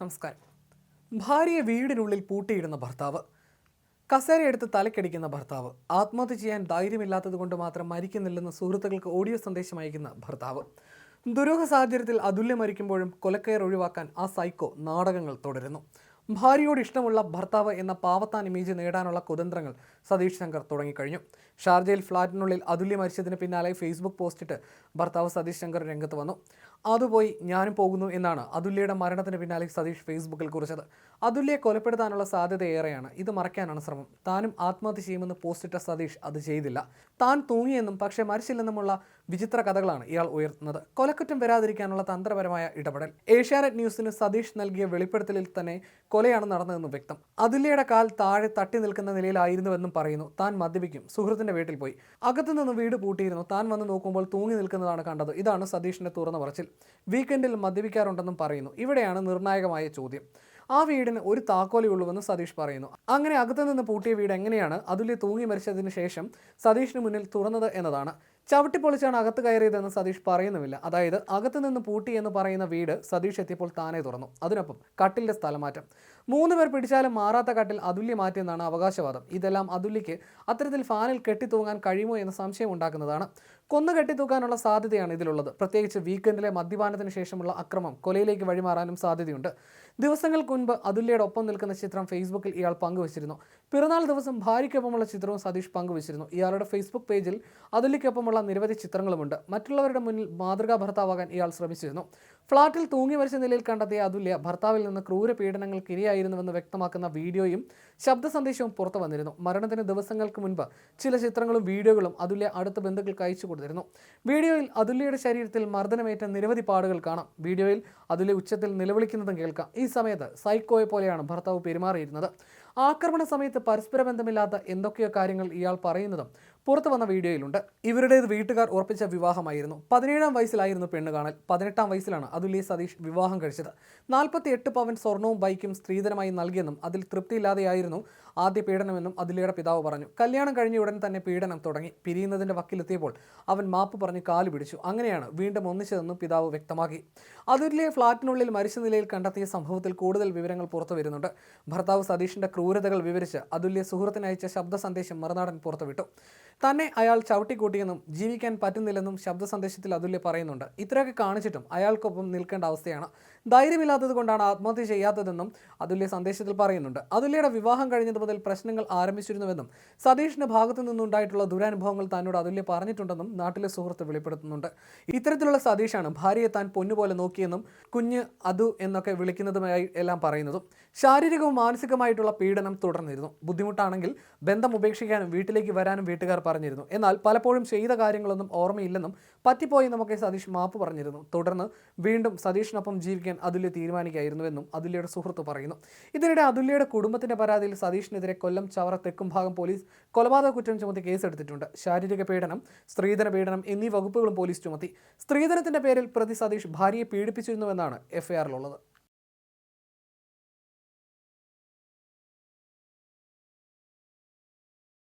നമസ്കാരം. ഭാര്യയെ വീടിനുള്ളിൽ പൂട്ടിയിടുന്ന ഭർത്താവ്. കസേരയെടുത്ത് തലക്കടിക്കുന്ന ഭർത്താവ്. ആത്മഹത്യ ചെയ്യാൻ ധൈര്യമില്ലാത്തത് കൊണ്ട് മാത്രം മരിക്കുന്നില്ലെന്ന് സുഹൃത്തുക്കൾക്ക് ഓഡിയോ സന്ദേശം അയക്കുന്ന ഭർത്താവ്. ദുരൂഹ സാഹചര്യത്തിൽ അതുല്യം മരിക്കുമ്പോഴും കൊലക്കയർ ഒഴിവാക്കാൻ ആ സൈക്കോ നാടകങ്ങൾ തുടരുന്നു. ഭാര്യയോട് ഇഷ്ടമുള്ള ഭർത്താവ് എന്ന പാവത്താൻ ഇമേജ് നേടാനുള്ള കുതന്ത്രങ്ങൾ സതീഷ് ശങ്കർ തുടങ്ങിക്കഴിഞ്ഞു. ഷാർജയിൽ ഫ്ളാറ്റിനുള്ളിൽ അതുല്യ മരിച്ചതിന് പിന്നാലെ ഫേസ്ബുക്ക് പോസ്റ്റിട്ട് ഭർത്താവ് സതീഷ് ശങ്കർ രംഗത്ത് വന്നു. അതുപോയി ഞാനും പോകുന്നു എന്നാണ് അതുല്യയുടെ മരണത്തിന് പിന്നാലെ സതീഷ് ഫേസ്ബുക്കിൽ കുറിച്ചത്. അതുല്യയെ കൊലപ്പെടുത്താനുള്ള സാധ്യത ഏറെയാണ്. ഇത് മറയ്ക്കാനാണ് ശ്രമം. താനും ആത്മഹത്യ ചെയ്യുമെന്ന് പോസ്റ്റിട്ട സതീഷ് അത് ചെയ്തില്ല. താൻ തൂങ്ങിയെന്നും പക്ഷേ മരിച്ചില്ലെന്നുമുള്ള വിചിത്ര കഥകളാണ് ഇയാൾ ഉയർത്തുന്നത്. കൊലക്കുറ്റം വരാതിരിക്കാനുള്ള തന്ത്രപരമായ ഇടപെടൽ. ഏഷ്യാനെറ്റ് ന്യൂസിന് സതീഷ് നൽകിയ വെളിപ്പെടുത്തലിൽ തന്നെ കൊലയാണ് നടന്നതെന്നും വ്യക്തം. അതുല്യയുടെ കാൽ താഴെ തട്ടി നിൽക്കുന്ന നിലയിലായിരുന്നുവെന്നും പറയുന്നു. താൻ മദ്യപിക്കും. സുഹൃത്തിന്റെ വീട്ടിൽ പോയി. അകത്തുനിന്ന് വീട് പൂട്ടിയിരുന്നു. താൻ വന്ന് നോക്കുമ്പോൾ തൂങ്ങി നിൽക്കുന്നതാണ് കണ്ടത്. ഇതാണ് സതീഷിന്റെ തുറന്ന പറച്ചിൽ. വീക്കെൻഡിൽ മദ്യപിക്കാറുണ്ടെന്നും പറയുന്നു. ഇവിടെയാണ് നിർണായകമായ ചോദ്യം. ആ വീടിന് ഒരു താക്കോലേ ഉള്ളുവെന്ന് സതീഷ് പറയുന്നു. അങ്ങനെ അകത്തുനിന്ന് പൂട്ടിയ വീട് എങ്ങനെയാണ്? അതുല്യ തൂങ്ങി മരിച്ചതിന് ശേഷം സതീഷിന് മുന്നിൽ തുറന്നത് എന്നതാണ്. ചവിട്ടിപ്പൊളിച്ചാണ് അകത്ത് കയറിയതെന്ന് സതീഷ് പറയുന്നുമില്ല. അതായത് അകത്ത് നിന്ന് പൂട്ടി എന്ന് പറയുന്ന വീട് സതീഷ് എത്തിയപ്പോൾ താനേ തുറന്നു. അതിനൊപ്പം കട്ടിലിന്റെ സ്ഥലമാറ്റം. മൂന്ന് പേർ പിടിച്ചാലും മാറാത്ത കട്ടിൽ അതുല്യ മാറ്റിയെന്നാണ് അവകാശവാദം. ഇതെല്ലാം അതുല്യക്ക് അത്തരത്തിൽ ഫാനിൽ കെട്ടിത്തൂങ്ങാൻ കഴിയുമോ എന്ന സംശയം ഉണ്ടാക്കുന്നതാണ്. കൊന്നു കെട്ടിത്തൂക്കാനുള്ള സാധ്യതയാണ് ഇതിലുള്ളത്. പ്രത്യേകിച്ച് വീക്കെൻഡിലെ മദ്യപാനത്തിന് ശേഷമുള്ള അക്രമം കൊലയിലേക്ക് വഴിമാറാനും സാധ്യതയുണ്ട്. ദിവസങ്ങൾക്ക് മുൻപ് അതുല്യയുടെ ഒപ്പം നിൽക്കുന്ന ചിത്രം ഫേസ്ബുക്കിൽ ഇയാൾ പങ്കുവച്ചിരുന്നു. പിറന്നാൾ ദിവസം ഭാര്യയ്ക്കൊപ്പമുള്ള ചിത്രവും സതീഷ് പങ്കുവച്ചിരുന്നു. ഇയാളുടെ ഫേസ്ബുക്ക് പേജിൽ അതുല്യയ്ക്കൊപ്പമുള്ള നിരവധി ചിത്രങ്ങളുമുണ്ട്. മറ്റുള്ളവരുടെ മുന്നിൽ മാതൃകാ ഭർത്താവാകാൻ ഇയാൾ ശ്രമിച്ചിരുന്നു. ഫ്ളാറ്റിൽ തൂങ്ങി മരിച്ച നിലയിൽ കണ്ടെത്തിയ അതുല്യ ഭർത്താവിൽ നിന്ന് ക്രൂര പീഡനങ്ങൾക്ക് ഇരയായിരുന്നുവെന്ന് വ്യക്തമാക്കുന്ന വീഡിയോയും ശബ്ദ സന്ദേശവും പുറത്തു വന്നിരുന്നു. മരണത്തിന് ദിവസങ്ങൾക്ക് മുൻപ് ചില ചിത്രങ്ങളും വീഡിയോകളും അതുല്യ അടുത്ത ബന്ധുക്കൾക്ക് അയച്ചു കൊടുത്തിരുന്നു. വീഡിയോയിൽ അതുല്യയുടെ ശരീരത്തിൽ മർദ്ദനമേറ്റ നിരവധി പാടുകൾ കാണാം. വീഡിയോയിൽ അതുല്യ ഉച്ചത്തിൽ നിലവിളിക്കുന്നതും കേൾക്കാം. ഈ സമയത്ത് സൈക്കോയെ പോലെയാണ് ഭർത്താവ് പെരുമാറിയിരുന്നത്. ആക്രമണ സമയത്ത് പരസ്പര ബന്ധമില്ലാത്ത എന്തൊക്കെയോ കാര്യങ്ങൾ ഇയാൾ പറയുന്നതും പുറത്തു വന്ന വീഡിയോയിലുണ്ട്. ഇവരുടേത് വീട്ടുകാർ ഉറപ്പിച്ച വിവാഹമായിരുന്നു. പതിനേഴാം വയസ്സിലായിരുന്നു പെണ്ണ് കാണൽ. പതിനെട്ടാം വയസ്സിലാണ് അതുല്യ സതീഷ് വിവാഹം കഴിച്ചത്. നാൽപ്പത്തി എട്ട് പവൻ സ്വർണവും ബൈക്കും സ്ത്രീധനമായി നൽകിയെന്നും അതിൽ തൃപ്തിയില്ലാതെയായിരുന്നു ആദ്യ പീഡനമെന്നും അതുല്യയുടെ പിതാവ് പറഞ്ഞു. കല്യാണം കഴിഞ്ഞ ഉടൻ തന്നെ പീഡനം തുടങ്ങി. പിരിയുന്നതിന്റെ വക്കിലെത്തിയപ്പോൾ അവൻ മാപ്പ് പറഞ്ഞ് കാലു പിടിച്ചു. അങ്ങനെയാണ് വീണ്ടും ഒന്നിച്ചതെന്നും പിതാവ് വ്യക്തമാക്കി. അതുല്യയെ ഫ്ളാറ്റിനുള്ളിൽ മരിച്ച നിലയിൽ കണ്ടെത്തിയ സംഭവത്തിൽ കൂടുതൽ വിവരങ്ങൾ പുറത്തു വരുന്നുണ്ട്. ഭർത്താവ് സതീഷിന്റെ ക്രൂരതകൾ വിവരിച്ച് അതുല്യ സുഹൃത്തിനയച്ച ശബ്ദ സന്ദേശം മറുനാടൻ പുറത്തുവിട്ടു. തന്നെ അയാൾ ചവിട്ടിക്കൂട്ടിയെന്നും ജീവിക്കാൻ പറ്റുന്നില്ലെന്നും ശബ്ദ സന്ദേശത്തിൽ അതുല്യ പറയുന്നുണ്ട്. ഇത്രയൊക്കെ കാണിച്ചിട്ടും അയാൾക്കൊപ്പം നിൽക്കേണ്ട അവസ്ഥയാണ് ധൈര്യമില്ലാത്തത് കൊണ്ടാണ് ആത്മഹത്യ ചെയ്യാത്തതെന്നും അതുല്യ സന്ദേശത്തിൽ പറയുന്നുണ്ട്. അതുല്യയുടെ വിവാഹം കഴിഞ്ഞത് മുതൽ പ്രശ്നങ്ങൾ ആരംഭിച്ചിരുന്നുവെന്നും സതീഷിന്റെ ഭാഗത്തു നിന്നുണ്ടായിട്ടുള്ള ദുരനുഭവങ്ങൾ തന്നോട് അതുല്യ പറഞ്ഞിട്ടുണ്ടെന്നും നാട്ടിലെ സുഹൃത്ത് വെളിപ്പെടുത്തുന്നുണ്ട്. ഇത്തരത്തിലുള്ള സതീഷാണ് ഭാര്യയെ താൻ പൊന്നുപോലെ നോക്കിയെന്നും കുഞ്ഞ് അതു എന്നൊക്കെ വിളിക്കുന്നതുമായി എല്ലാം പറയുന്നതും ശാരീരികവും മാനസികമായിട്ടുള്ള പീഡനം തുടർന്നിരുന്നു. ബുദ്ധിമുട്ടാണെങ്കിൽ ബന്ധം ഉപേക്ഷിക്കാനും വീട്ടിലേക്ക് വരാനും വീട്ടുകാർ പറഞ്ഞിരുന്നു. എന്നാൽ പലപ്പോഴും ചെയ്ത കാര്യങ്ങളൊന്നും ഓർമ്മയില്ലെന്നും പറ്റിപ്പോയി നമുക്ക് സതീഷ് മാപ്പ് പറഞ്ഞിരുന്നു. തുടർന്ന് വീണ്ടും സതീഷിനൊപ്പം ജീവിക്കാൻ അതുല്യ തീരുമാനിക്കായിരുന്നുവെന്നും അതുല്യയുടെ സുഹൃത്ത് പറയുന്നു. ഇതിനിടെ അതുല്യയുടെ കുടുംബത്തിന്റെ പരാതിയിൽ സതീഷിനെതിരെ കൊല്ലം ചവറ തെക്കും ഭാഗം പോലീസ് കൊലപാതക കുറ്റം ചുമത്തി കേസെടുത്തിട്ടുണ്ട്. ശാരീരിക പീഡനം സ്ത്രീധന പീഡനം എന്നീ വകുപ്പുകളും പോലീസ് ചുമത്തി. സ്ത്രീധനത്തിന്റെ പേരിൽ പ്രതി സതീഷ് ഭാര്യയെ പീഡിപ്പിച്ചിരുന്നുവെന്നാണ് എഫ്ഐആറിലുള്ളത്.